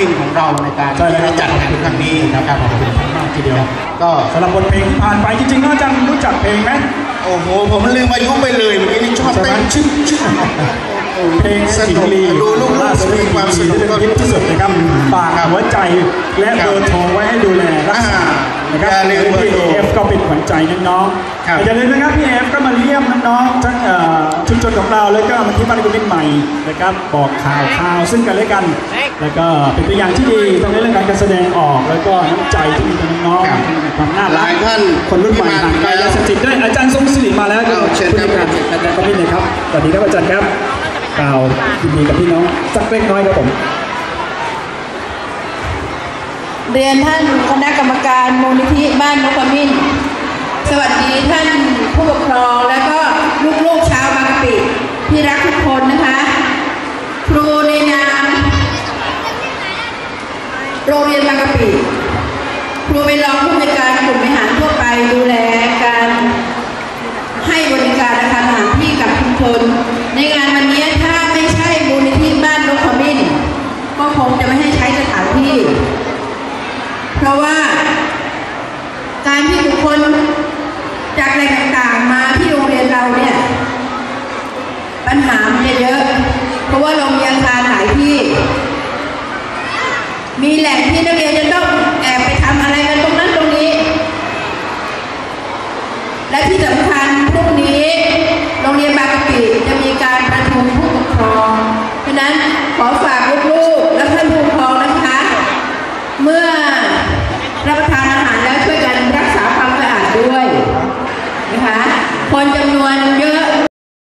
มินทร์ของเราในการใช่แล้วครับ จัดงานครั้งนี้นะครับขอบคุณมากทีเดียวก็สำหรับบทเพลงที่ผ่านไปจริงๆน้องจันรู้จักเพลงไหมโอ้โหผมลืมอายุไปเลยเมื่อกี้นี่ชอบเต้นชึ้งชึ้งเพลงสสิงนุกห์ลีดูลูกๆล่าสุดมีความสนุกที่เป็นฮิตที่สุดนะครับฝากหัวใจและครับเบอร์โทรไว้ให้ดู โทรเอฟก็เป็นขวัญใจน้องครับ ๆอย่าลืมนะครับพี่เอฟก็มาเยี่ยมน้องๆทั้งเอ่อชุมชนของเราแล้วก็มาที่บ้านกุมินใหม่นะครับบอกข่าวข่าวซึ่งกันและกัน แล้วก็เป็นตัวอย่างที่ดีทั้งในเรื่องการแสดงออก แล้วก็น้ำใจที่มีต่อน้องครับๆความน่าหรัลากยท่านคนรุ่นใหม่ที่มาห่างไกลแล้วยาเสพติดด้วยอาจารย์ทรงศิริมาแล้วเอาเชิญผู้ครับจัดการอาจารย์ก็ไม่เลยครับสวัสดีครับอาจารย์ครับกล่าวยินดีกับพี่น้องสักเล็กน้อยครับผม เรียนท่านคณะกรรมการมูลนิธิบ้านนพมินทร์ สวัสดีท่านผู้ปกครองและก็ลูกๆชาวบางปิที่รักทุกคนนะคะ ครูในนาโรงเรียนบางปิครูเป็นรองผู้ในการกลุ่มบริหาทั่วไปดูแลการให้บริการอาคารานที่กับชุมชนในงานวันนี้ถ้าไม่ใช่มูลนิธิบ้านนกขมินก็คงจะไม่ให้ใช้สถานที่ เพราะว่า มีแหล่งที่นักเรียนจะต้องแอบไปทำอะไรกันตรงนั้นตรงนี้ และที่สำคัญพรุ่งนี้โรงเรียนบางกะปิจะมีการประชุมผู้ปกครองเพราะนั้นขอฝากลูกๆและท่านผู้ปกครองนะคะ เมื่อรับประทานอาหารแล้วช่วยกันรักษาความสะอาดด้วยนะคะคนจำนวนเยอะ